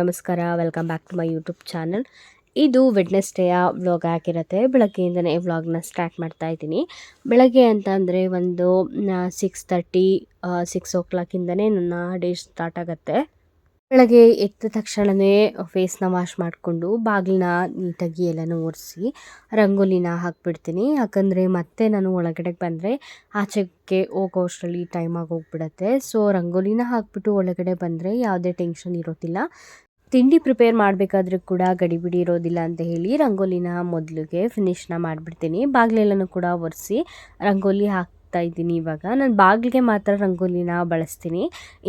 ನಮಸ್ಕಾರ. Welcome back to my YouTube channel ಇದು ವೆಡ್ನೆಸ್ಡೇಯ ವ್ಲಾಗ್ ಆಗಿರುತ್ತೆ. ಬೆಳಗ್ಗೆಯಿಂದನೇ ವ್ಲಾಗ್ನ ಸ್ಟಾರ್ಟ್ ಮಾಡ್ತಾ ಇದ್ದೀನಿ. ಬೆಳಗ್ಗೆ ಅಂತ ಅಂದರೆ ಒಂದು ಸಿಕ್ಸ್ ತರ್ಟಿ ಸಿಕ್ಸ್ ಓ ಕ್ಲಾಕಿಂದನೇ ನನ್ನ ಡೇ ಸ್ಟಾರ್ಟ್ ಆಗುತ್ತೆ. ಬೆಳಗ್ಗೆ ಎದ್ದ ತಕ್ಷಣವೇ ಫೇಸ್ನ ವಾಶ್ ಮಾಡಿಕೊಂಡು ಬಾಗಿಲನ್ನ ನೀಟಾಗಿ ಎಲ್ಲನೂ ಒರೆಸಿ ರಂಗೋಲಿನ ಹಾಕಿಬಿಡ್ತೀನಿ. ಯಾಕಂದರೆ ಮತ್ತೆ ನಾನು ಒಳಗಡೆಗೆ ಬಂದರೆ ಆಚೆಗೆ ಹೋಗೋ ಅಷ್ಟರಲ್ಲಿ ಟೈಮ್ ಆಗೋಗ್ಬಿಡತ್ತೆ. ಸೊ ರಂಗೋಲಿನ ಹಾಕಿಬಿಟ್ಟು ಒಳಗಡೆ ಬಂದರೆ ಯಾವುದೇ ಟೆನ್ಷನ್ ಇರೋದಿಲ್ಲ. ತಿಂಡಿ ಪ್ರಿಪೇರ್ ಮಾಡಬೇಕಾದ್ರೂ ಕೂಡ ಗಡಿಬಿಡಿ ಇರೋದಿಲ್ಲ ಅಂತ ಹೇಳಿ ರಂಗೋಲಿನ ಮೊದಲಿಗೆ ಫಿನಿಶ್ನ ಮಾಡಿಬಿಡ್ತೀನಿ. ಬಾಗಿಲೆಲ್ಲನೂ ಕೂಡ ಒರೆಸಿ ರಂಗೋಲಿ ಹಾಕ್ತಾ ಇದ್ದೀನಿ ಇವಾಗ. ನಾನು ಬಾಗಿಲಿಗೆ ಮಾತ್ರ ರಂಗೋಲಿನ ಬಳಸ್ತೀನಿ.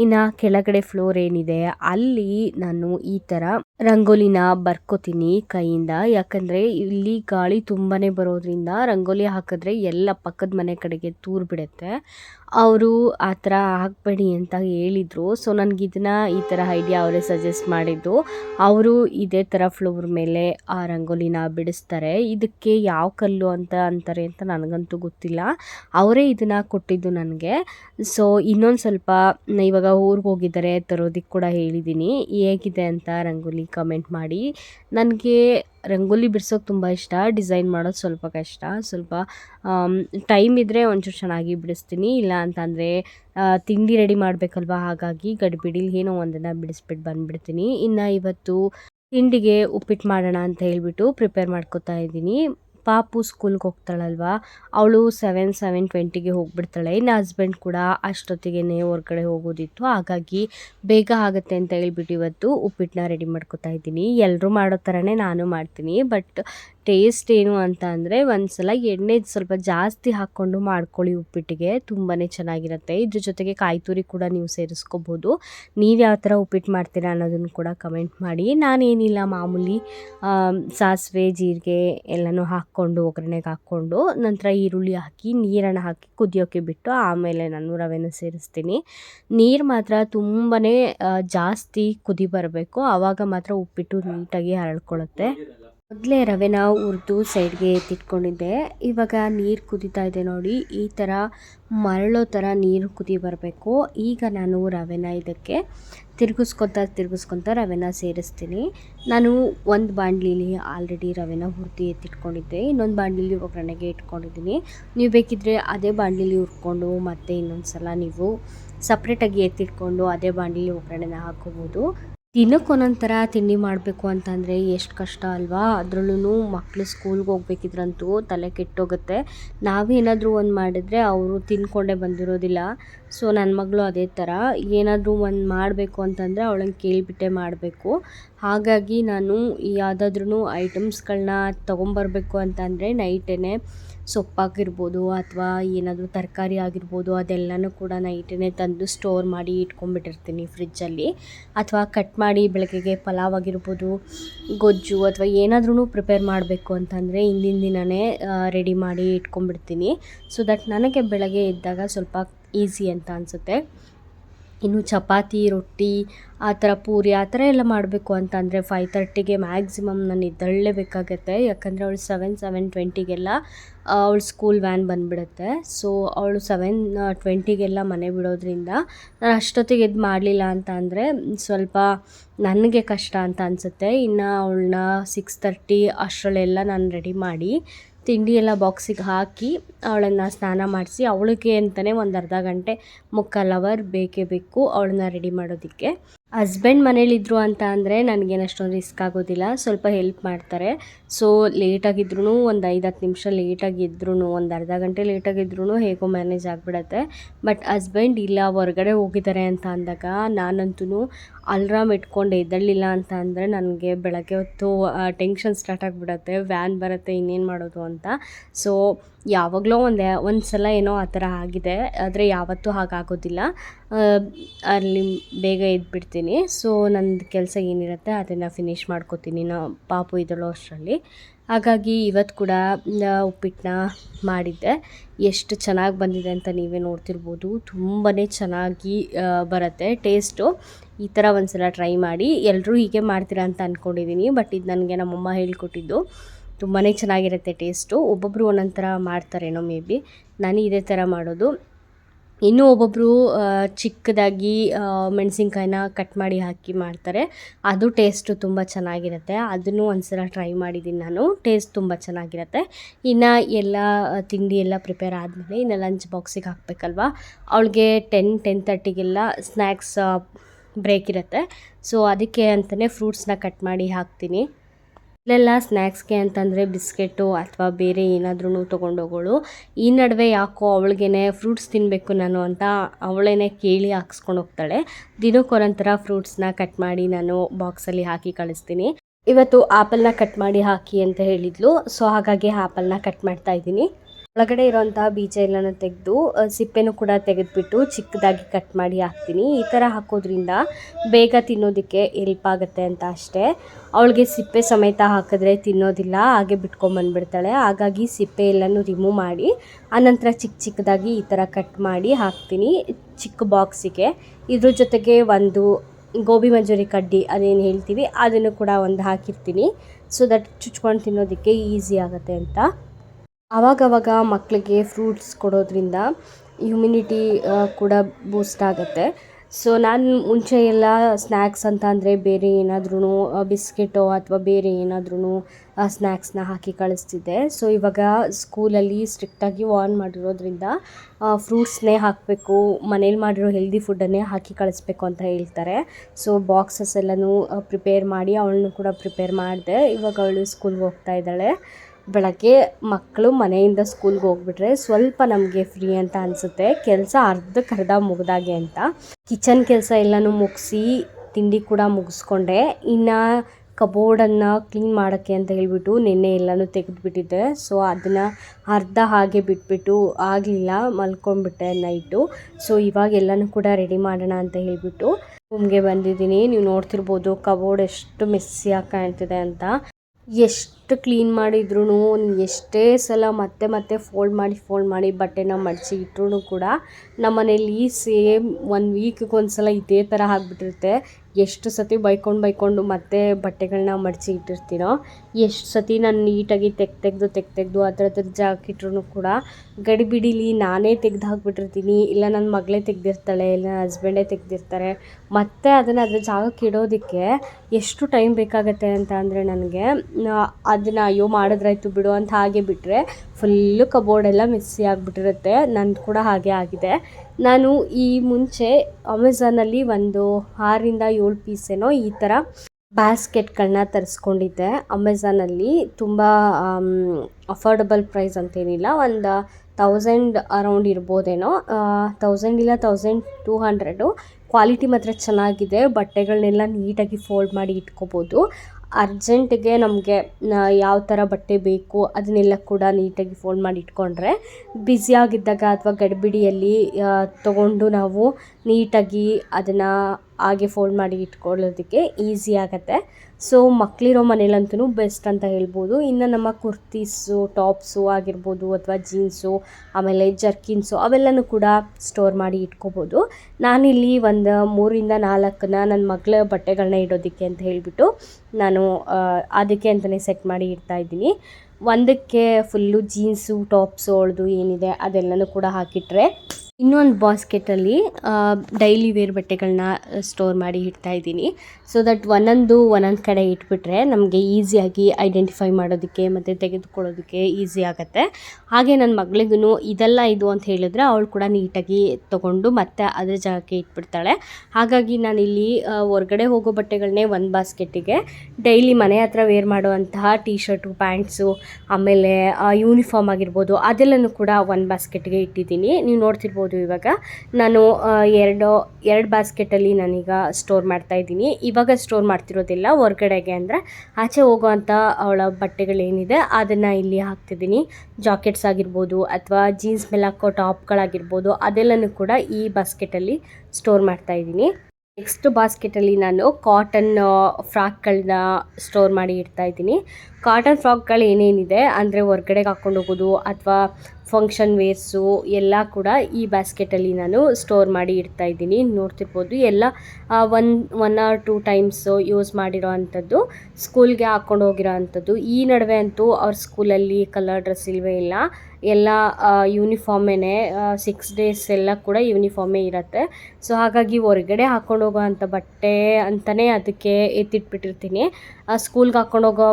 ಇನ್ನು ಕೆಳಗಡೆ ಫ್ಲೋರ್ ಏನಿದೆ, ಅಲ್ಲಿ ನಾನು ಈ ಥರ ರಂಗೋಲಿನ ಬರ್ಕೋತೀನಿ ಕೈಯಿಂದ. ಯಾಕಂದರೆ ಇಲ್ಲಿ ಗಾಳಿ ತುಂಬಾ ಬರೋದ್ರಿಂದ ರಂಗೋಲಿ ಹಾಕಿದ್ರೆ ಎಲ್ಲ ಪಕ್ಕದ ಮನೆ ಕಡೆಗೆ ತೂರು ಬಿಡುತ್ತೆ ಅವರು ಆ ಥರ ಆಗಬೇಡಿ ಅಂತ ಹೇಳಿದರು. ಸೊ ನನಗೆ ಇದನ್ನ ಈ ಥರ ಐಡಿಯಾ ಅವರೇ ಸಜೆಸ್ಟ್ ಮಾಡಿದ್ದು. ಅವರು ಇದೇ ಥರ ಫ್ಲೋರ್ ಮೇಲೆ ಆ ರಂಗೋಲಿನ ಬಿಡಿಸ್ತಾರೆ. ಇದಕ್ಕೆ ಯಾವ ಕಲ್ಲು ಅಂತ ಅಂತಾರೆ ಅಂತ ನನಗಂತೂ ಗೊತ್ತಿಲ್ಲ. ಅವರೇ ಇದನ್ನು ಕೊಟ್ಟಿದ್ದು ನನಗೆ. ಸೊ ಇನ್ನೊಂದು ಸ್ವಲ್ಪ ಇವಾಗ ಊರಿಗೆ ಹೋಗಿದ್ದಾರೆ ತರೋದಕ್ಕೆ ಕೂಡ ಹೇಳಿದ್ದೀನಿ ಹೇಗಿದೆ ಅಂತ ರಂಗೋಲಿ ಕಮೆಂಟ್ ಮಾಡಿ. ನನಗೆ ರಂಗೋಲಿ ಬಿಡ್ಸೋಕೆ ತುಂಬ ಇಷ್ಟ, ಡಿಸೈನ್ ಮಾಡೋದು ಸ್ವಲ್ಪ ಕಷ್ಟ. ಸ್ವಲ್ಪ ಟೈಮ್ ಇದ್ದರೆ ಒಂಚೂರು ಚೆನ್ನಾಗಿ ಬಿಡಿಸ್ತೀನಿ. ಇಲ್ಲ ಅಂತಂದರೆ ತಿಂಡಿ ರೆಡಿ ಮಾಡಬೇಕಲ್ವ? ಹಾಗಾಗಿ ಗಡಿಬಿಡಿಲಿ ಏನೋ ಒಂದನ್ನು ಬಿಡಿಸ್ಬಿಟ್ಟು ಬಂದುಬಿಡ್ತೀನಿ. ಇನ್ನು ಇವತ್ತು ತಿಂಡಿಗೆ ಉಪ್ಪಿಟ್ಟು ಮಾಡೋಣ ಅಂತ ಹೇಳಿಬಿಟ್ಟು ಪ್ರಿಪೇರ್ ಮಾಡ್ಕೋತಾ ಇದ್ದೀನಿ. ಪಾಪು ಸ್ಕೂಲ್ಗೆ ಹೋಗ್ತಾಳಲ್ವಾ? ಅವಳು ಸೆವೆನ್ ಸೆವೆನ್ ಟ್ವೆಂಟಿಗೆ ಹೋಗ್ಬಿಡ್ತಾಳೆ. ಇನ್ನು ಹಸ್ಬೆಂಡ್ ಕೂಡ ಅಷ್ಟೊತ್ತಿಗೆ ಹೊರಗಡೆ ಹೋಗೋದಿತ್ತು. ಹಾಗಾಗಿ ಬೇಗ ಆಗುತ್ತೆ ಅಂತ ಹೇಳ್ಬಿಟ್ಟು ಇವತ್ತು ಉಪ್ಪಿಟ್ಟನ್ನ ರೆಡಿ ಮಾಡ್ಕೊತಾ ಇದ್ದೀನಿ. ಎಲ್ಲರೂ ಮಾಡೋ ಥರನೇ ನಾನು ಮಾಡ್ತೀನಿ. ಬಟ್ ಟೇಸ್ಟ್ ಏನು ಅಂತ ಅಂದರೆ ಒಂದ್ಸಲ ಎಣ್ಣೆ ಸ್ವಲ್ಪ ಜಾಸ್ತಿ ಹಾಕ್ಕೊಂಡು ಮಾಡ್ಕೊಳ್ಳಿ ಉಪ್ಪಿಟ್ಟಿಗೆ. ತುಂಬಾ ಚೆನ್ನಾಗಿರುತ್ತೆ. ಇದ್ರ ಜೊತೆಗೆ ಕಾಯಿ ತುರಿ ಕೂಡ ನೀವು ಸೇರಿಸ್ಕೋಬೋದು. ನೀವು ಯಾವ ಥರ ಉಪ್ಪಿಟ್ಟು ಮಾಡ್ತೀರಾ ಅನ್ನೋದನ್ನು ಕೂಡ ಕಮೆಂಟ್ ಮಾಡಿ. ನಾನೇನಿಲ್ಲ, ಮಾಮೂಲಿ ಸಾಸಿವೆ, ಜೀರಿಗೆ ಎಲ್ಲನೂ ಹಾಕ್ಕೊಂಡು, ಒಗ್ಗರಣೆಗೆ ಹಾಕ್ಕೊಂಡು ನಂತರ ಈರುಳ್ಳಿ ಹಾಕಿ, ನೀರನ್ನು ಹಾಕಿ ಕುದಿಯೋಕ್ಕೆ ಬಿಟ್ಟು ಆಮೇಲೆ ನಾನು ರವೆನ ಸೇರಿಸ್ತೀನಿ. ನೀರು ಮಾತ್ರ ತುಂಬಾ ಜಾಸ್ತಿ ಕುದಿ ಬರಬೇಕು. ಆವಾಗ ಮಾತ್ರ ಉಪ್ಪಿಟ್ಟು ನೀಟಾಗಿ ಹರಳ್ಕೊಳ್ಳುತ್ತೆ. ಮೊದಲೇ ರವೆನ ಹುರಿದು ಸೈಡ್ಗೆ ಎತ್ತಿಟ್ಕೊಂಡಿದ್ದೆ ಇವಾಗ ನೀರು ಕುದೀತಾ ಇದೆ ನೋಡಿ. ಈ ಥರ ಮರಳೋ ಥರ ನೀರು ಕುದಿ ಬರಬೇಕು. ಈಗ ನಾನು ರವೆನ ಇದಕ್ಕೆ ತಿರುಗಿಸ್ಕೊತ ತಿರುಗಿಸ್ಕೊತ ರವೆನ ಸೇರಿಸ್ತೀನಿ. ನಾನು ಒಂದು ಬಾಣಲಿಲಿ ಆಲ್ರೆಡಿ ರವೆನ ಹುರಿದು ಎತ್ತಿಟ್ಕೊಂಡಿದ್ದೆ. ಇನ್ನೊಂದು ಬಾಣಲಿಲಿ ಒಗ್ಗರಣೆಗೆ ಇಟ್ಕೊಂಡಿದ್ದೀನಿ. ನೀವು ಬೇಕಿದ್ದರೆ ಅದೇ ಬಾಣಲಿಲಿ ಹುರ್ಕೊಂಡು ಮತ್ತೆ ಇನ್ನೊಂದು ಸಲ ನೀವು ಸಪ್ರೇಟಾಗಿ ಎತ್ತಿಟ್ಕೊಂಡು ಅದೇ ಬಾಣಲಿಲಿ ಒಗ್ಗರಣೆನ ಹಾಕೋಬೋದು ದಿನಕ್ಕೆ ಒಂದೊಂದು ಥರ ತಿಂಡಿ ಮಾಡಬೇಕು ಅಂತಂದರೆ ಎಷ್ಟು ಕಷ್ಟ ಅಲ್ವಾ? ಅದರಲ್ಲೂ ಮಕ್ಕಳು ಸ್ಕೂಲ್ಗೆ ಹೋಗ್ಬೇಕಿದ್ರಂತೂ ತಲೆ ಕೆಟ್ಟೋಗುತ್ತೆ. ನಾವೇನಾದರೂ ಒಂದು ಮಾಡಿದರೆ ಅವರು ತಿನ್ಕೊಂಡೇ ಬಂದಿರೋದಿಲ್ಲ. ಸೊ ನನ್ನ ಮಗಳು ಅದೇ ಥರ ಏನಾದರೂ ಒಂದು ಮಾಡಬೇಕು ಅಂತಂದರೆ ಅವಳನ್ನು ಕೇಳಿಬಿಟ್ಟೆ ಮಾಡಬೇಕು. ಹಾಗಾಗಿ ನಾನು ಯಾವುದಾದ್ರೂ ಐಟಮ್ಸ್ಗಳನ್ನ ತೊಗೊಂಬರ್ಬೇಕು ಅಂತಂದರೆ ನೈಟೇ ಸೊಪ್ಪಾಗಿರ್ಬೋದು ಅಥವಾ ಏನಾದರೂ ತರಕಾರಿ ಆಗಿರ್ಬೋದು ಅದೆಲ್ಲನೂ ಕೂಡ ನೈಟೇ ತಂದು ಸ್ಟೋರ್ ಮಾಡಿ ಇಟ್ಕೊಂಡ್ಬಿಟ್ಟಿರ್ತೀನಿ ಫ್ರಿಜ್ಜಲ್ಲಿ ಅಥವಾ ಕಟ್ ಮಾಡಿ ಬೆಳಗ್ಗೆಗೆ ಪಲಾವ್ ಆಗಿರ್ಬೋದು, ಗೊಜ್ಜು ಅಥವಾ ಏನಾದ್ರೂ ಪ್ರಿಪೇರ್ ಮಾಡಬೇಕು ಅಂತಂದರೆ ಹಿಂದಿನ ದಿನವೇ ರೆಡಿ ಮಾಡಿ ಇಟ್ಕೊಂಡ್ಬಿಡ್ತೀನಿ. ಸೊ ದಟ್ ನನಗೆ ಬೆಳಗ್ಗೆ ಎದ್ದಾಗ ಸ್ವಲ್ಪ ಈಸಿ ಅಂತ ಅನಿಸುತ್ತೆ. ಇನ್ನು ಚಪಾತಿ, ರೊಟ್ಟಿ, ಆ ಥರ ಪೂರಿ ಆ ಥರ ಎಲ್ಲ ಮಾಡಬೇಕು ಅಂತ ಅಂದರೆ ಫೈವ್ ತರ್ಟಿಗೆ ಮ್ಯಾಕ್ಸಿಮಮ್ ನಾನು ಎದ್ದೇಳಲೇಬೇಕಾಗತ್ತೆ ಯಾಕಂದರೆ ಅವಳು ಸೆವೆನ್ ಸೆವೆನ್ ಟ್ವೆಂಟಿಗೆಲ್ಲ ಅವಳು ಸ್ಕೂಲ್ ವ್ಯಾನ್ ಬಂದುಬಿಡುತ್ತೆ. ಸೊ ಅವಳು ಸೆವೆನ್ ಟ್ವೆಂಟಿಗೆಲ್ಲ ಮನೆ ಬಿಡೋದ್ರಿಂದ ನಾನು ಅಷ್ಟೊತ್ತಿಗೆ ಇದು ಮಾಡಲಿಲ್ಲ ಅಂತ ಅಂದರೆ ಸ್ವಲ್ಪ ನನಗೆ ಕಷ್ಟ ಅಂತ ಅನಿಸುತ್ತೆ. ಇನ್ನು ಅವಳನ್ನ ಸಿಕ್ಸ್ ತರ್ಟಿ ಅಷ್ಟರಲ್ಲೆಲ್ಲ ನಾನು ರೆಡಿ ಮಾಡಿ ತಿಂಡಿ ಎಲ್ಲ ಬಾಕ್ಸಿಗೆ ಹಾಕಿ ಅವಳನ್ನು ಸ್ನಾನ ಮಾಡಿಸಿ ಅವಳಿಗೆ ಅಂತಲೇ ಒಂದು ಅರ್ಧ ಗಂಟೆ ಮುಕ್ಕಾಲು ಅವರ್ ಬೇಕೇ ಬೇಕು ಅವಳನ್ನ ರೆಡಿ ಮಾಡೋದಕ್ಕೆ. ಹಸ್ಬೆಂಡ್ ಮನೇಲಿದ್ದರು ಅಂತ ಅಂದರೆ ನನಗೇನು ಅಷ್ಟೊಂದು ರಿಸ್ಕ್ ಆಗೋದಿಲ್ಲ. ಸ್ವಲ್ಪ ಹೆಲ್ಪ್ ಮಾಡ್ತಾರೆ. ಸೊ ಲೇಟಾಗಿದ್ರೂ ಒಂದು ಐದು ಹತ್ತು ನಿಮಿಷ ಲೇಟಾಗಿದ್ರೂ ಒಂದು ಅರ್ಧ ಗಂಟೆ ಲೇಟಾಗಿದ್ರೂ ಹೇಗೋ ಮ್ಯಾನೇಜ್ ಆಗಿಬಿಡತ್ತೆ. ಬಟ್ ಹಸ್ಬೆಂಡ್ ಇಲ್ಲ, ಹೊರಗಡೆ ಹೋಗಿದ್ದಾರೆ ಅಂತ ಅಂದಾಗ ನಾನಂತೂ ಅಲ್ರಾಮ್ ಇಟ್ಕೊಂಡು ಎದ್ದಳಿಲ್ಲ ಅಂತ ಅಂದರೆ ನನಗೆ ಬೆಳಗ್ಗೆ ಹೊತ್ತು ಟೆನ್ಷನ್ ಸ್ಟಾರ್ಟ್ ಆಗಿಬಿಡತ್ತೆ. ವ್ಯಾನ್ ಬರುತ್ತೆ, ಇನ್ನೇನು ಮಾಡೋದು ಅಂತ. ಸೊ ಯಾವಾಗಲೋ ಒಂದು ಒಂದು ಸಲ ಏನೋ ಆ ಥರ ಆಗಿದೆ, ಆದರೆ ಯಾವತ್ತೂ ಹಾಗಾಗೋದಿಲ್ಲ. ಅಲ್ಲಿ ಬೇಗ ಎದ್ಬಿಡ್ತೀನಿ. ಸೊ ನಂದು ಕೆಲಸ ಏನಿರುತ್ತೆ ಅದನ್ನು ಫಿನಿಷ್ ಮಾಡ್ಕೋತೀನಿ. ನಾ ಪಾಪು ಇದಳೋ ಅಷ್ಟರಲ್ಲಿ. ಹಾಗಾಗಿ ಇವತ್ತು ಕೂಡ ಉಪ್ಪಿಟ್ಟನ್ನ ಮಾಡಿದ್ದೆ. ಎಷ್ಟು ಚೆನ್ನಾಗಿ ಬಂದಿದೆ ಅಂತ ನೀವೇ ನೋಡ್ತಿರ್ಬೋದು. ತುಂಬಾ ಚೆನ್ನಾಗಿ ಬರುತ್ತೆ. ಟೇಸ್ಟು ಈ ಥರ ಒಂದು ಸಲ ಟ್ರೈ ಮಾಡಿ. ಎಲ್ಲರೂ ಹೀಗೆ ಮಾಡ್ತೀರಾ ಅಂತ ಅಂದ್ಕೊಂಡಿದ್ದೀನಿ ಬಟ್ ಇದು ನನಗೆ ನಮ್ಮಮ್ಮ ಹೇಳ್ಕೊಟ್ಟಿದ್ದು. ತುಂಬಾ ಚೆನ್ನಾಗಿರುತ್ತೆ ಟೇಸ್ಟು. ಒಬ್ಬೊಬ್ಬರು ಒಂದೊಂದು ಥರ ಮಾಡ್ತಾರೇನೋ ಮೇ ಬಿ. ನಾನು ಇದೇ ಥರ ಮಾಡೋದು. ಇನ್ನೂ ಒಬ್ಬೊಬ್ಬರು ಚಿಕ್ಕದಾಗಿ ಮೆಣಸಿನ್ಕಾಯಿನ ಕಟ್ ಮಾಡಿ ಹಾಕಿ ಮಾಡ್ತಾರೆ. ಅದು ಟೇಸ್ಟು ತುಂಬ ಚೆನ್ನಾಗಿರುತ್ತೆ. ಅದನ್ನು ಒಂದ್ಸಲ ಟ್ರೈ ಮಾಡಿದ್ದೀನಿ ನಾನು. ಟೇಸ್ಟ್ ತುಂಬ ಚೆನ್ನಾಗಿರುತ್ತೆ. ಇನ್ನು ಎಲ್ಲ ತಿಂಡಿ ಎಲ್ಲ ಪ್ರಿಪೇರ್ ಆದಮೇಲೆ ಇನ್ನು ಲಂಚ್ ಬಾಕ್ಸಿಗೆ ಹಾಕಬೇಕಲ್ವಾ? ಅವಳಿಗೆ ಟೆನ್ ಟೆನ್ ತರ್ಟಿಗೆಲ್ಲ ಸ್ನ್ಯಾಕ್ಸ್ ಬ್ರೇಕ್ ಇರುತ್ತೆ. ಸೊ, ಅದಕ್ಕೆ ಅಂತಲೇ ಫ್ರೂಟ್ಸ್ನ ಕಟ್ ಮಾಡಿ ಹಾಕ್ತೀನಿ. ಇಲ್ಲೆಲ್ಲ ಸ್ನ್ಯಾಕ್ಸ್ಗೆ ಅಂತಂದರೆ ಬಿಸ್ಕೆಟ್ಟು ಅಥವಾ ಬೇರೆ ಏನಾದ್ರೂ ತೊಗೊಂಡೋಗೋಳು. ಈ ನಡುವೆ ಯಾಕೋ ಅವಳಿಗೇನೆ ಫ್ರೂಟ್ಸ್ ತಿನ್ನಬೇಕು ನಾನು ಅಂತ ಅವಳೇನೆ ಕೇಳಿ ಹಾಕ್ಸ್ಕೊಂಡು ಹೋಗ್ತಾಳೆ. ದಿನಕ್ಕೊಂದೊಂಥರ ಫ್ರೂಟ್ಸ್ನ ಕಟ್ ಮಾಡಿ ನಾನು ಬಾಕ್ಸಲ್ಲಿ ಹಾಕಿ ಕಳಿಸ್ತೀನಿ. ಇವತ್ತು ಆ್ಯಪಲ್ನ ಕಟ್ ಮಾಡಿ ಹಾಕಿ ಅಂತ ಹೇಳಿದ್ಲು. ಸೊ ಹಾಗಾಗಿ ಆ್ಯಪಲ್ನ ಕಟ್ ಮಾಡ್ತಾ ಇದ್ದೀನಿ. ಒಳಗಡೆ ಇರೋಂತಹ ಬೀಜ ಎಲ್ಲನೂ ತೆಗೆದು ಸಿಪ್ಪೆನೂ ಕೂಡ ತೆಗೆದ್ಬಿಟ್ಟು ಚಿಕ್ಕದಾಗಿ ಕಟ್ ಮಾಡಿ ಹಾಕ್ತೀನಿ. ಈ ಥರ ಹಾಕೋದ್ರಿಂದ ಬೇಗ ತಿನ್ನೋದಕ್ಕೆ ಎಲ್ಪ್ ಆಗುತ್ತೆ ಅಂತ ಅಷ್ಟೇ. ಅವಳಿಗೆ ಸಿಪ್ಪೆ ಸಮೇತ ಹಾಕಿದ್ರೆ ತಿನ್ನೋದಿಲ್ಲ, ಹಾಗೆ ಬಿಟ್ಕೊಂಬಂದ್ಬಿಡ್ತಾಳೆ ಹಾಗಾಗಿ ಸಿಪ್ಪೆ ಎಲ್ಲನೂ ರಿಮೂವ್ ಮಾಡಿ, ಆನಂತರ ಚಿಕ್ಕ ಚಿಕ್ಕದಾಗಿ ಈ ಥರ ಕಟ್ ಮಾಡಿ ಹಾಕ್ತೀನಿ ಚಿಕ್ಕ ಬಾಕ್ಸಿಗೆ ಇದ್ರ ಜೊತೆಗೆ ಒಂದು ಗೋಬಿ ಮಂಜೂರಿ ಕಡ್ಡಿ ಅದೇನು ಹೇಳ್ತೀವಿ, ಅದನ್ನು ಕೂಡ ಒಂದು ಹಾಕಿರ್ತೀನಿ. ಸೊ ದಟ್ ಚುಚ್ಕೊಂಡು ತಿನ್ನೋದಕ್ಕೆ ಈಸಿ ಆಗುತ್ತೆ ಅಂತ. ಆವಾಗವಾಗ ಮಕ್ಕಳಿಗೆ ಫ್ರೂಟ್ಸ್ ಕೊಡೋದ್ರಿಂದ ಇಮ್ಯುನಿಟಿ ಕೂಡ ಬೂಸ್ಟ್ ಆಗುತ್ತೆ. ಸೊ ನಾನು ಮುಂಚೆ ಎಲ್ಲ ಸ್ನ್ಯಾಕ್ಸ್ ಅಂತ ಅಂದರೆ ಬೇರೆ ಏನಾದ್ರೂ ಬಿಸ್ಕೆಟೋ ಅಥವಾ ಬೇರೆ ಏನಾದ್ರೂ ಸ್ನ್ಯಾಕ್ಸ್ನ ಹಾಕಿ ಕಳಿಸ್ತಿದ್ದೆ. ಸೊ ಇವಾಗ ಸ್ಕೂಲಲ್ಲಿ ಸ್ಟ್ರಿಕ್ಟಾಗಿ ವಾರ್ನ್ ಮಾಡಿರೋದ್ರಿಂದ ಫ್ರೂಟ್ಸ್ನೇ ಹಾಕಬೇಕು, ಮನೇಲಿ ಮಾಡಿರೋ ಹೆಲ್ದಿ ಫುಡ್ಡನ್ನೇ ಹಾಕಿ ಕಳಿಸ್ಬೇಕು ಅಂತ ಹೇಳ್ತಾರೆ. ಸೊ ಬಾಕ್ಸಸ್ ಎಲ್ಲನೂ ಪ್ರಿಪೇರ್ ಮಾಡಿ ಅವಳನ್ನು ಕೂಡ ಪ್ರಿಪೇರ್ ಮಾಡಿದೆ. ಇವಾಗ ಅವಳು ಸ್ಕೂಲ್ಗೆ ಹೋಗ್ತಾ ಇದ್ದಾಳೆ. ಬೆಳಗ್ಗೆ ಮಕ್ಕಳು ಮನೆಯಿಂದ ಸ್ಕೂಲ್ಗೆ ಹೋಗ್ಬಿಟ್ರೆ ಸ್ವಲ್ಪ ನಮಗೆ ಫ್ರೀ ಅಂತ ಅನಿಸುತ್ತೆ. ಕೆಲಸ ಅರ್ಧ ಅರ್ಧ ಮುಗ್ದಾಗೆ ಅಂತ. ಕಿಚನ್ ಕೆಲಸ ಎಲ್ಲನೂ ಮುಗಿಸಿ ತಿಂಡಿ ಕೂಡ ಮುಗಿಸ್ಕೊಂಡೆ. ಇನ್ನು ಕಬೋರ್ಡನ್ನು ಕ್ಲೀನ್ ಮಾಡೋಕ್ಕೆ ಅಂತ ಹೇಳಿಬಿಟ್ಟು ನಿನ್ನೆ ಎಲ್ಲನೂ ತೆಗೆದುಬಿಟ್ಟಿದ್ದೆ. ಸೊ ಅದನ್ನು ಅರ್ಧ ಹಾಗೆ ಬಿಟ್ಬಿಟ್ಟು ಆಗಲಿಲ್ಲ, ಮಲ್ಕೊಂಡ್ಬಿಟ್ಟೆ ನೈಟು ಸೊ ಇವಾಗ ಎಲ್ಲನೂ ಕೂಡ ರೆಡಿ ಮಾಡೋಣ ಅಂತ ಹೇಳಿಬಿಟ್ಟು ರೂಮ್ಗೆ ಬಂದಿದ್ದೀನಿ. ನೀವು ನೋಡ್ತಿರ್ಬೋದು ಕಬೋರ್ಡ್ ಎಷ್ಟು ಮೆಸ್ಸಿಯಾಗಿ ಕಾಣ್ತಿದೆ ಅಂತ. ಎಷ್ಟು ಕ್ಲೀನ್ ಮಾಡಿದ್ರೂ ಎಷ್ಟೇ ಸಲ ಮತ್ತೆ ಮತ್ತೆ ಫೋಲ್ಡ್ ಮಾಡಿ ಫೋಲ್ಡ್ ಮಾಡಿ ಬಟ್ಟೆನ ಮಡಚಿ ಇಟ್ರೂ ಕೂಡ ನಮ್ಮ ಮನೇಲಿ ಸೇಮ್ ಒಂದು ವೀಕ್ಗೆ ಒಂದು ಸಲ ಇದೇ ಥರ ಆಗಿಬಿಟ್ಟಿರುತ್ತೆ. ಎಷ್ಟು ಸತಿ ಬೈಕೊಂಡು ಬೈಕೊಂಡು ಮತ್ತೆ ಬಟ್ಟೆಗಳನ್ನ ಮಡಚಿ ಇಟ್ಟಿರ್ತೀನೋ, ಎಷ್ಟು ಸತಿ ನಾನು ನೀಟಾಗಿ ತೆಗ್ ತೆಗೆದು ತೆಗ್ ತೆಗೆದು ಅದ್ರ ಹತ್ರ ಜಾಗಕ್ಕೆ ಇಟ್ರೂ ಕೂಡ ಗಡಿಬಿಡಿಲಿ ನಾನೇ ತೆಗ್ದು ಹಾಕ್ಬಿಟ್ಟಿರ್ತೀನಿ, ಇಲ್ಲ ನನ್ನ ಮಗಳೇ ತೆಗ್ದಿರ್ತಾಳೆ, ಇಲ್ಲ ನನ್ನ ಹಸ್ಬೆಂಡೇ ತೆಗ್ದಿರ್ತಾರೆ, ಮತ್ತೆ ಅದನ್ನು ಅದ್ರ ಜಾಗಕ್ಕೆ ಇಡೋದಕ್ಕೆ ಎಷ್ಟು ಟೈಮ್ ಬೇಕಾಗುತ್ತೆ ಅಂತ ಅಂದರೆ ನನಗೆ ಅದನ್ನು ಅಯ್ಯೋ ಮಾಡಿದ್ರಾಯ್ತು ಬಿಡು ಅಂತ ಹಾಗೆ ಬಿಟ್ಟರೆ ಫುಲ್ಲು ಕಬೋರ್ಡ್ ಎಲ್ಲ ಮಿಸ್ಸಿ ಆಗಿಬಿಟ್ಟಿರುತ್ತೆ. ನಂದು ಕೂಡ ಹಾಗೆ ಆಗಿದೆ. ನಾನು ಈ ಮುಂಚೆ ಅಮೆಝಾನಲ್ಲಿ ಒಂದು ಆರರಿಂದ ಏಳು ಏನೋ ಈ ಥರ ಬ್ಯಾಸ್ಕೆಟ್ಗಳನ್ನ ತರಿಸ್ಕೊಂಡಿದ್ದೆ. ಅಮೆಝಾನಲ್ಲಿ ತುಂಬ ಅಫೋರ್ಡಬಲ್ ಪ್ರೈಸ್ ಅಂತೇನಿಲ್ಲ. ಒಂದು ತೌಸಂಡ್ ಅರೌಂಡ್ ಇರ್ಬೋದೇನೋ. ತೌಸಂಡ್ ಇಲ್ಲ ತೌಸಂಡ್ ಟೂ ಹಂಡ್ರೆಡು ಕ್ವಾಲಿಟಿ ಮಾತ್ರ ಚೆನ್ನಾಗಿದೆ. ಬಟ್ಟೆಗಳನ್ನೆಲ್ಲ ನೀಟಾಗಿ ಫೋಲ್ಡ್ ಮಾಡಿ ಇಟ್ಕೋಬೋದು. ಅರ್ಜೆಂಟಿಗೆ ನಮಗೆ ಯಾವ ಥರ ಬಟ್ಟೆ ಬೇಕು ಅದನ್ನೆಲ್ಲ ಕೂಡ ನೀಟಾಗಿ ಫೋಲ್ಡ್ ಮಾಡಿ ಇಟ್ಕೊಂಡ್ರೆ ಬ್ಯುಸಿಯಾಗಿದ್ದಾಗ ಅಥವಾ ಗಡಿಬಿಡಿಯಲ್ಲಿ ತೊಗೊಂಡು ನಾವು ನೀಟಾಗಿ ಅದನ್ನು ಹಾಗೆ ಫೋಲ್ಡ್ ಮಾಡಿ ಇಟ್ಕೊಳ್ಳೋದಕ್ಕೆ ಈಸಿ ಆಗುತ್ತೆ. ಸೊ ಮಕ್ಕಳಿರೋ ಮನೇಲಂತೂ ಬೆಸ್ಟ್ ಅಂತ ಹೇಳ್ಬೋದು. ಇನ್ನು ನಮ್ಮ ಕುರ್ತೀಸು, ಟಾಪ್ಸು ಆಗಿರ್ಬೋದು ಅಥವಾ ಜೀನ್ಸು, ಆಮೇಲೆ ಜರ್ಕಿನ್ಸು ಅವೆಲ್ಲನೂ ಕೂಡ ಸ್ಟೋರ್ ಮಾಡಿ ಇಟ್ಕೋಬೋದು. ನಾನಿಲ್ಲಿ ಒಂದು ಮೂರಿಂದ ನಾಲ್ಕನ್ನ ನನ್ನ ಮಗಳ ಬಟ್ಟೆಗಳನ್ನ ಇಡೋದಕ್ಕೆ ಅಂತ ಹೇಳಿಬಿಟ್ಟು ನಾನು ಅದಕ್ಕೆ ಅಂತಲೇ ಸೆಟ್ ಮಾಡಿ ಇಡ್ತಾ ಇದ್ದೀನಿ. ಒಂದಕ್ಕೆ ಫುಲ್ಲು ಜೀನ್ಸು, ಟಾಪ್ಸು, ಅವಳದು ಏನಿದೆ ಅದೆಲ್ಲನೂ ಕೂಡ ಹಾಕಿಟ್ರೆ ಇನ್ನೊಂದು ಬಾಸ್ಕೆಟಲ್ಲಿ ಡೈಲಿ ವೇರ್ ಬಟ್ಟೆಗಳನ್ನ ಸ್ಟೋರ್ ಮಾಡಿ ಇಡ್ತಾ ಇದ್ದೀನಿ. ಸೊ ದಟ್ ಒಂದೊಂದು ಒಂದೊಂದು ಕಡೆ ಇಟ್ಬಿಟ್ರೆ ನಮಗೆ ಈಸಿಯಾಗಿ ಐಡೆಂಟಿಫೈ ಮಾಡೋದಕ್ಕೆ ಮತ್ತು ತೆಗೆದುಕೊಳ್ಳೋದಕ್ಕೆ ಈಸಿ ಆಗುತ್ತೆ. ಹಾಗೆ ನನ್ನ ಮಗಳಿಗೂ ಇದೆಲ್ಲ ಇದು ಅಂತ ಹೇಳಿದ್ರೆ ಅವಳು ಕೂಡ ನೀಟಾಗಿ ತೊಗೊಂಡು ಮತ್ತೆ ಅದರ ಜಾಗಕ್ಕೆ ಇಟ್ಬಿಡ್ತಾಳೆ. ಹಾಗಾಗಿ ನಾನಿಲ್ಲಿ ಹೊರಗಡೆ ಹೋಗೋ ಬಟ್ಟೆಗಳನ್ನೇ ಒಂದು ಬಾಸ್ಕೆಟಿಗೆ ಡೈಲಿ ಮನೆ ಹತ್ರ ವೇರ್ ಮಾಡುವಂತಹ ಟೀ ಶರ್ಟು ಪ್ಯಾಂಟ್ಸು ಆಮೇಲೆ ಯೂನಿಫಾರ್ಮ್ ಆಗಿರ್ಬೋದು ಅದೆಲ್ಲನೂ ಕೂಡ ಒಂದು ಬಾಸ್ಕೆಟ್ಗೆ ಇಟ್ಟಿದ್ದೀನಿ. ನೀವು ನೋಡ್ತಿರ್ಬೋದು ಇವಾಗ. ನಾನು ಎರಡು ಎರಡು ಬಾಸ್ಕೆಟಲ್ಲಿ ನಾನೀಗ ಸ್ಟೋರ್ ಮಾಡ್ತಾ ಇದ್ದೀನಿ. ಇವಾಗ ಸ್ಟೋರ್ ಮಾಡ್ತಿರೋದಿಲ್ಲ, ಹೊರ್ಗಡೆಗೆ ಅಂದರೆ ಆಚೆ ಹೋಗುವಂಥ ಅವಳ ಬಟ್ಟೆಗಳೇನಿದೆ, ಅದನ್ನು ಇಲ್ಲಿ ಹಾಕ್ತಿದ್ದೀನಿ. ಜಾಕೆಟ್ಸ್ ಆಗಿರ್ಬೋದು ಅಥವಾ ಜೀನ್ಸ್ ಮೇಲೆ ಹಾಕೋ ಟಾಪ್ಗಳಾಗಿರ್ಬೋದು ಅದೆಲ್ಲನೂ ಕೂಡ ಈ ಬಾಸ್ಕೆಟಲ್ಲಿ ಸ್ಟೋರ್ ಮಾಡ್ತಾ ಇದ್ದೀನಿ. ನೆಕ್ಸ್ಟ್ ಬಾಸ್ಕೆಟಲ್ಲಿ ನಾನು ಕಾಟನ್ ಫ್ರಾಕ್ಗಳನ್ನ ಸ್ಟೋರ್ ಮಾಡಿ ಇಡ್ತಾ ಇದ್ದೀನಿ. ಕಾಟನ್ ಫ್ರಾಕ್ಗಳು ಏನೇನಿದೆ, ಅಂದರೆ ಹೊರ್ಗಡೆಗೆ ಹಾಕ್ಕೊಂಡು ಹೋಗೋದು ಅಥವಾ ಫಂಕ್ಷನ್ ವೇರ್ಸು ಎಲ್ಲ ಕೂಡ ಈ ಬ್ಯಾಸ್ಕೆಟಲ್ಲಿ ನಾನು ಸ್ಟೋರ್ ಮಾಡಿ ಇಡ್ತಾ ಇದ್ದೀನಿ. ನೋಡ್ತಿರ್ಬೋದು ಎಲ್ಲ one one or two times use ಮಾಡಿರೋ ಅಂಥದ್ದು ಸ್ಕೂಲ್ಗೆ ಹಾಕ್ಕೊಂಡು ಹೋಗಿರೋ ಅಂಥದ್ದು. ಈ ನಡುವೆ ಅಂತೂ ಅವ್ರ ಸ್ಕೂಲಲ್ಲಿ ಕಲರ್ ಡ್ರೆಸ್ ಇಲ್ವೇ ಇಲ್ಲ. ಎಲ್ಲ ಯೂನಿಫಾರ್ಮೇನೆ ಸಿಕ್ಸ್ ಡೇಸ್ ಎಲ್ಲ ಕೂಡ ಯೂನಿಫಾರ್ಮೇ ಇರುತ್ತೆ. ಸೊ ಹಾಗಾಗಿ ಹೊರಗಡೆ ಹಾಕ್ಕೊಂಡು ಹೋಗೋ ಬಟ್ಟೆ ಅಂತಲೇ ಅದಕ್ಕೆ ಎತ್ತಿಟ್ಬಿಟ್ಟಿರ್ತೀನಿ. ಸ್ಕೂಲ್ಗೆ ಹಾಕ್ಕೊಂಡು ಹೋಗೋ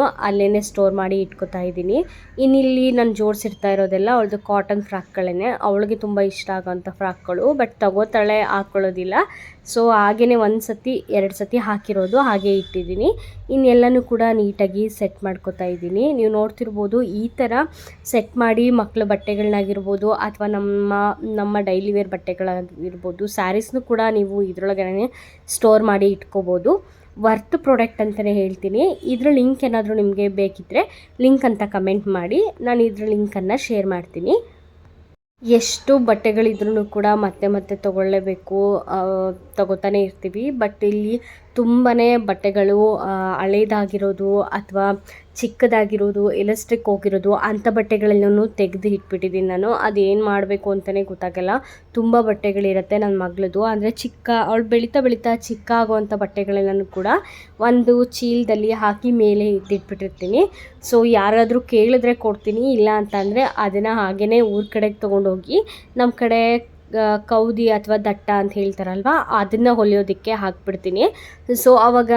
ಬಟ್ಟೆಗಳ್ನು ಅಲ್ಲೇ ಸ್ಟೋರ್ ಮಾಡಿ ಇಟ್ಕೊತಾ ಇದ್ದೀನಿ. ಇನ್ನಿಲ್ಲಿ ನಾನು ಜೋಡಿಸಿರ್ತಾ ಇರೋದೆಲ್ಲ ಅವಳದು ಕಾಟನ್ ಫ್ರಾಕ್ಗಳೇ ಅವಳಿಗೆ ತುಂಬ ಇಷ್ಟ ಆಗೋಂಥ ಫ್ರಾಕ್ಗಳು ಬಟ್ ತಗೋತಾಳೆ ಹಾಕ್ಕೊಳ್ಳೋದಿಲ್ಲ ಸೊ ಹಾಗೇ ಒಂದು ಸತಿ, ಎರಡು ಸತಿ ಹಾಕಿರೋದು ಹಾಗೆ ಇಟ್ಟಿದ್ದೀನಿ. ಇನ್ನೆಲ್ಲನೂ ಕೂಡ ನೀಟಾಗಿ ಸೆಟ್ ಮಾಡ್ಕೊತಾ ಇದ್ದೀನಿ. ನೀವು ನೋಡ್ತಿರ್ಬೋದು ಈ ಥರ ಸೆಟ್ ಮಾಡಿ ಮಕ್ಕಳ ಬಟ್ಟೆಗಳನ್ನಾಗಿರ್ಬೋದು ಅಥವಾ ನಮ್ಮ ನಮ್ಮ ಡೈಲಿ ವೇರ್ ಬಟ್ಟೆಗಳಾಗಿರ್ಬೋದು ಸ್ಯಾರೀಸ್ನು ಕೂಡ ನೀವು ಇದರೊಳಗಡೆ ಸ್ಟೋರ್ ಮಾಡಿ ಇಟ್ಕೋಬೋದು. ವರ್ತ್ ಪ್ರಾಡಕ್ಟ್ ಅಂತಲೇ ಹೇಳ್ತೀನಿ. ಇದರ ಲಿಂಕ್ ಏನಾದರೂ ನಿಮಗೆ ಬೇಕಿದ್ದರೆ ಲಿಂಕ್ ಅಂತ ಕಮೆಂಟ್ ಮಾಡಿ. ನಾನು ಇದರ ಲಿಂಕನ್ನು ಶೇರ್ ಮಾಡ್ತೀನಿ. ಎಷ್ಟು ಬಟ್ಟೆಗಳಿದ್ರೂ ಕೂಡ ಮತ್ತೆ ಮತ್ತೆ ತೊಗೊಳ್ಳೇಬೇಕು ತಗೋತಾನೆ ಇರ್ತೀವಿ. ಬಟ್ ಇಲ್ಲಿ ತುಂಬಾ ಬಟ್ಟೆಗಳು ಹಳೇದಾಗಿರೋದು ಅಥವಾ ಚಿಕ್ಕದಾಗಿರೋದು ಎಲಾಸ್ಟಿಕ್ ಹೋಗಿರೋದು, ಅಂಥ ಬಟ್ಟೆಗಳೆಲ್ಲನೂ ತೆಗೆದು ಇಟ್ಬಿಟ್ಟಿದ್ದೀನಿ ನಾನು. ಅದೇನು ಮಾಡಬೇಕು ಅಂತಲೇ ಗೊತ್ತಾಗಲ್ಲ. ತುಂಬ ಬಟ್ಟೆಗಳಿರುತ್ತೆ ನನ್ನ ಮಗಳದು ಅಂದರೆ ಚಿಕ್ಕ, ಅವಳು ಬೆಳೀತಾ ಬೆಳೀತಾ ಚಿಕ್ಕ ಆಗುವಂಥ ಬಟ್ಟೆಗಳೆಲ್ಲನೂ ಕೂಡ ಒಂದು ಚೀಲದಲ್ಲಿ ಹಾಕಿ ಮೇಲೆ ಇಟ್ಟಿಟ್ಬಿಟ್ಟಿರ್ತೀನಿ. ಸೊ ಯಾರಾದರೂ ಕೇಳಿದ್ರೆ ಕೊಡ್ತೀನಿ, ಇಲ್ಲ ಅಂತಂದರೆ ಅದನ್ನು ಹಾಗೇ ಊರ ಕಡೆಗೆ ತೊಗೊಂಡೋಗಿ ನಮ್ಮ ಕಡೆ ಕೌದಿ ಅಥವಾ ದಟ್ಟ ಅಂತ ಹೇಳ್ತಾರಲ್ವ, ಅದನ್ನು ಹೊಲಿಯೋದಕ್ಕೆ ಹಾಕ್ಬಿಡ್ತೀನಿ. ಸೊ ಆವಾಗ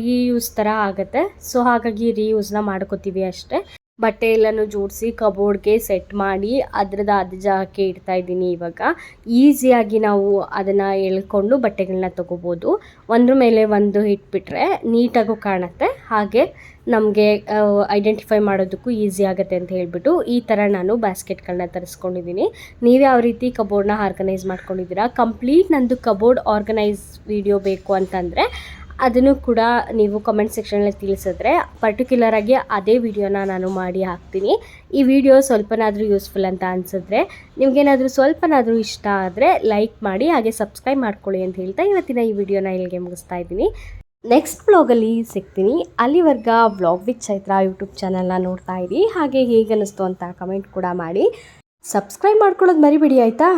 ರೀಯೂಸ್ ಥರ ಆಗುತ್ತೆ. ಸೊ ಹಾಗಾಗಿ ರೀಯೂಸ್ನ ಮಾಡ್ಕೋತೀವಿ ಅಷ್ಟೇ. ಬಟ್ಟೆ ಎಲ್ಲನೂ ಜೋಡಿಸಿ ಕಬೋರ್ಡ್ಗೆ ಸೆಟ್ ಮಾಡಿ ಅದ್ರದ್ದು ಅದು ಜಾಗಕ್ಕೆ ಇಡ್ತಾ ಇದ್ದೀನಿ ಇವಾಗ. ಈಸಿಯಾಗಿ ನಾವು ಅದನ್ನು ಎಳ್ಕೊಂಡು ಬಟ್ಟೆಗಳನ್ನ ತೊಗೋಬೋದು. ಒಂದ್ರ ಮೇಲೆ ಒಂದು ಇಟ್ಬಿಟ್ರೆ ನೀಟಾಗೂ ಕಾಣುತ್ತೆ. ಹಾಗೆ ನಮಗೆ ಐಡೆಂಟಿಫೈ ಮಾಡೋದಕ್ಕೂ ಈಸಿ ಆಗುತ್ತೆ ಅಂತ ಹೇಳಿಬಿಟ್ಟು ಈ ಥರ ನಾನು ಬ್ಯಾಸ್ಕೆಟ್ಗಳನ್ನ ತರಿಸ್ಕೊಂಡಿದ್ದೀನಿ. ನೀವು ಯಾವ ರೀತಿ ಕಬೋರ್ಡ್ನ ಆರ್ಗನೈಸ್ ಮಾಡ್ಕೊಂಡಿದ್ದೀರಾ? ಕಂಪ್ಲೀಟ್ ನಂದು ಕಬೋರ್ಡ್ ಆರ್ಗನೈಸ್ ವಿಡಿಯೋ ಬೇಕು ಅಂತಂದರೆ ಅದನ್ನು ಕೂಡ ನೀವು ಕಮೆಂಟ್ ಸೆಕ್ಷನಲ್ಲಿ ತಿಳಿಸಿದ್ರೆ ಪರ್ಟಿಕ್ಯುಲರಾಗಿ ಅದೇ ವಿಡಿಯೋನ ನಾನು ಮಾಡಿ ಹಾಕ್ತೀನಿ. ಈ ವಿಡಿಯೋ ಸ್ವಲ್ಪನಾದರೂ ಯೂಸ್ಫುಲ್ ಅಂತ ಅನಿಸಿದ್ರೆ ನಿಮಗೇನಾದರೂ ಸ್ವಲ್ಪನಾದರೂ ಇಷ್ಟ ಆದರೆ ಲೈಕ್ ಮಾಡಿ, ಹಾಗೆ ಸಬ್ಸ್ಕ್ರೈಬ್ ಮಾಡ್ಕೊಳ್ಳಿ ಅಂತ ಹೇಳ್ತಾ ಇವತ್ತಿನ ಈ ವಿಡಿಯೋನ ಇಲ್ಲಿಗೆ ಮುಗಿಸ್ತಾ ಇದ್ದೀನಿ. ನೆಕ್ಸ್ಟ್ ಬ್ಲಾಗಲ್ಲಿ ಸಿಗ್ತೀನಿ. ಅಲ್ಲಿವರ್ಗ ಬ್ಲಾಗ್ ವಿತ್ ಚೈತ್ರ ಯೂಟ್ಯೂಬ್ ಚಾನಲ್ನ ನೋಡ್ತಾ ಇರಿ. ಹಾಗೆ ಹೇಗೆ ಅನ್ನಿಸ್ತು ಅಂತ ಕಮೆಂಟ್ ಕೂಡ ಮಾಡಿ. ಸಬ್ಸ್ಕ್ರೈಬ್ ಮಾಡ್ಕೊಳ್ಳೋದು ಮರಿಬೇಡಿ, ಆಯಿತಾ?